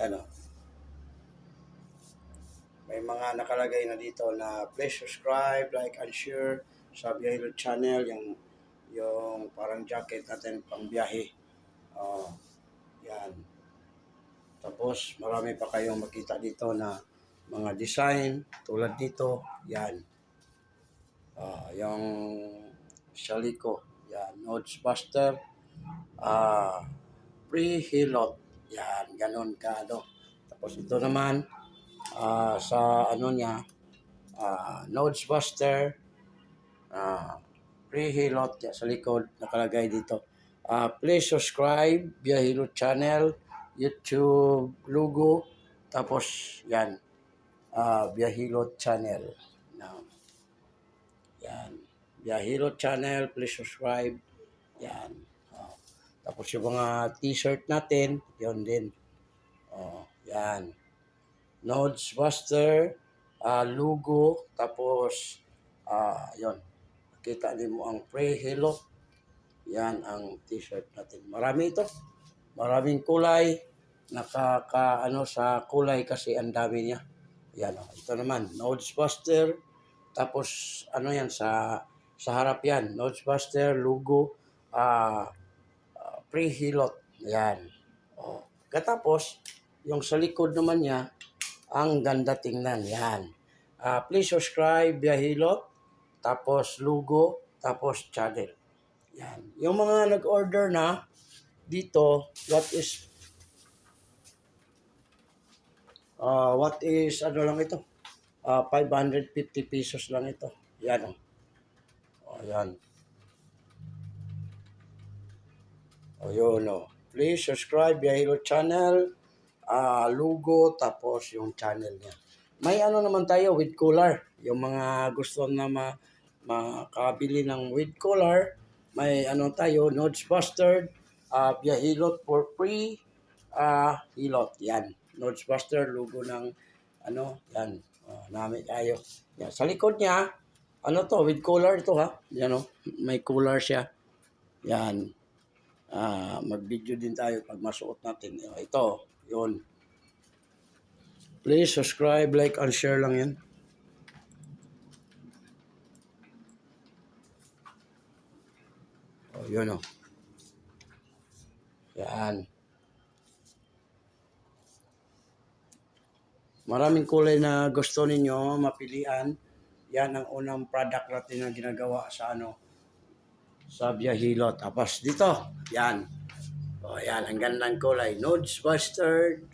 Yan o. May mga nakalagay na dito na please subscribe, like, and share sa Biyahilo Channel, yung, yung parang jacket natin pang biyahe. Oh, yan. Tapos marami pa kayong makita dito na mga design tulad dito. Yan. Ah, yung Shaliko. Yan. Notes Buster. Ah, pre-hilot. Yan. Ganon ka. Ano. Tapos ito naman ah, sa ano niya ah, Notes Buster. Ah, pre-hilot. Yan, sa likod nakalagay dito. Ah, please subscribe Biyahilo Channel, YouTube logo, tapos yan, ah Biyahilo Channel. Now, yan, Biyahilo Channel, please subscribe. Yan. Oh. Tapos yung mga t-shirt natin, yon din. Oh, yan. Nodes Buster, ah logo, tapos, ah yon. Kita niyo mo ang pre-hilot. Yan ang t-shirt natin. Marami ito. Maraming kulay. Nakaka ano sa kulay kasi ang dami niya. Yan o. Ito naman, Nodes Buster. Tapos ano yan sa sa harap yan, Nodes Buster logo ah ah, pre-hilot. Yan. O. Katapos yung sa likod naman niya ang ganda tingnan. Yan. Ah, please subscribe via Hilot. Tapos logo, tapos channel. Yan. Yung mga nag-order na dito, what is uh, what is ano lang ito? Ah, 550 pesos lang ito. Yan oh. Oh, yan. Oh, yun oh. Please subscribe via Hero Channel, ah logo, tapos yung channel niya. May ano naman tayo with collar. Yung mga gusto na ma makabili ng with collar, may ano tayo, Nodes Buster, uh, via Hilot for free, ah Hilot, yan. Nodes Buster, logo ng, ano, yan, uh, namin tayo. Yan. Sa likod niya, ano to, with collar to ha, yan o, may collar siya. Yan. Ah, mag-video din tayo pag masuot natin. Ito, yun. Please subscribe, like, and share lang yan. Oh, yun oh. Yan. Maraming kulay na gusto ninyo mapilian. Yan ang unang product natin na ginagawa sa ano sa Biyahilot. Tapos dito, yan. O yan, ang gandang kulay. Nodes Bustard.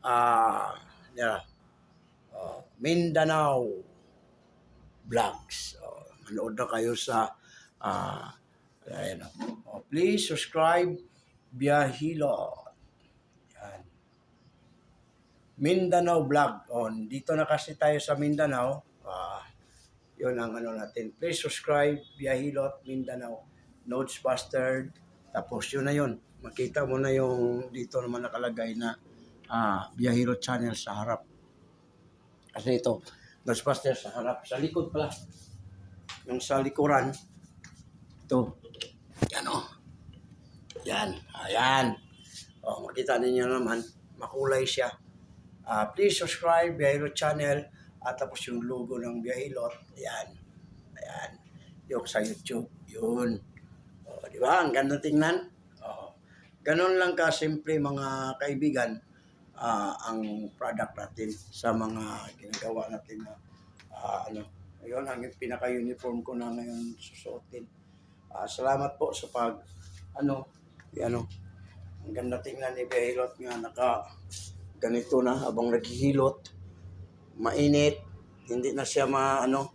Ah, yeah. Oh, Mindanao Vlogs. Oh, manood na kayo sa ah Ayan. Oh, please subscribe Biyahilo. Yan. Mindanao Vlog. On dito na kasi tayo sa Mindanao. Ah, yun ang ano natin. Please subscribe Biyahilo Mindanao. Notes Bastard. Tapos yun na yun. Makita mo na yung dito naman nakalagay na ah, Biyahilo channel sa harap. Kasi ito, Notes Bastard sa harap. Sa likod pala. Yung sa likuran, ito, yan o. Yan. Ayan. O, makita ninyo naman, makulay siya. Ah, please subscribe, Biyahilot Channel. At tapos yung logo ng Biyahilot. Ayan. Ayan. Yung sa YouTube. Yun. O, di ba? Ang ganda tingnan. O, ganun lang ka simple mga kaibigan ah, ang product natin sa mga ginagawa natin na ah, ano. Ayun, ang pinaka-uniform ko na ngayon susuotin. Ah, salamat po sa pag ano, ano, ang ganda tingnan ni Behilot nga naka ganito na habang naghihilot. Mainit, hindi na siya ma ano,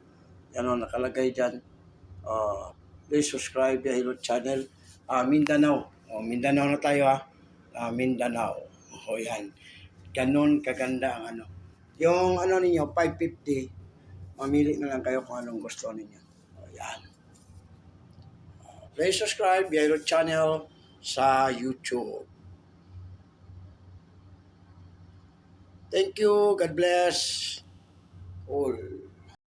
ano nakalagay diyan. Ah, please subscribe Behilot channel. Ah, Mindanao. Oh, Mindanao na tayo ha. Ah, Mindanao. O yan. Ganon kaganda ang ano. Yung ano ninyo, 550, mamili na lang kayo kung anong gusto ninyo. O yan. Please subscribe Yellow Channel sa YouTube. Thank you. God bless all.